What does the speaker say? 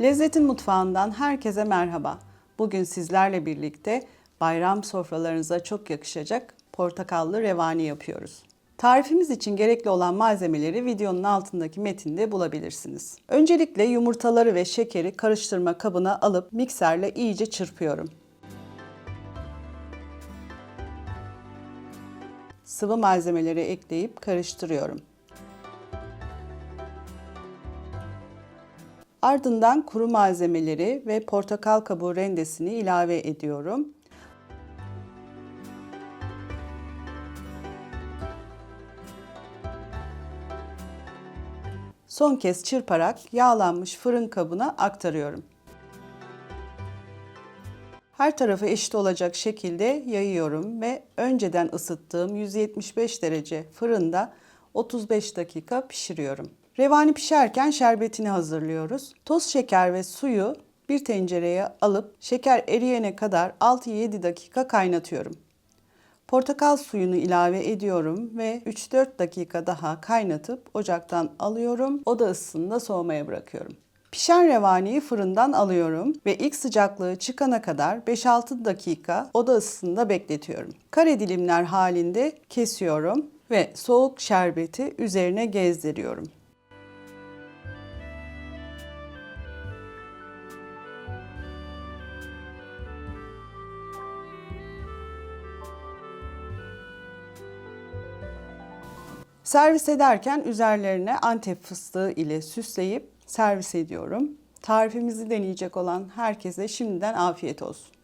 Lezzetin Mutfağı'ndan herkese merhaba. Bugün sizlerle birlikte bayram sofralarınıza çok yakışacak portakallı revani yapıyoruz. Tarifimiz için gerekli olan malzemeleri videonun altındaki metinde bulabilirsiniz. Öncelikle yumurtaları ve şekeri karıştırma kabına alıp mikserle iyice çırpıyorum. Sıvı malzemeleri ekleyip karıştırıyorum. Ardından kuru malzemeleri ve portakal kabuğu rendesini ilave ediyorum. Son kez çırparak yağlanmış fırın kabına aktarıyorum. Her tarafı eşit olacak şekilde yayıyorum ve önceden ısıttığım 175 derece fırında 35 dakika pişiriyorum. Revani pişerken şerbetini hazırlıyoruz. Toz şeker ve suyu bir tencereye alıp şeker eriyene kadar 6-7 dakika kaynatıyorum. Portakal suyunu ilave ediyorum ve 3-4 dakika daha kaynatıp ocaktan alıyorum. Oda ısısında soğumaya bırakıyorum. Pişen revaniyi fırından alıyorum ve ilk sıcaklığı çıkana kadar 5-6 dakika oda ısısında bekletiyorum. Kare dilimler halinde kesiyorum ve soğuk şerbeti üzerine gezdiriyorum. Servis ederken üzerlerine antep fıstığı ile süsleyip servis ediyorum. Tarifimizi deneyecek olan herkese şimdiden afiyet olsun.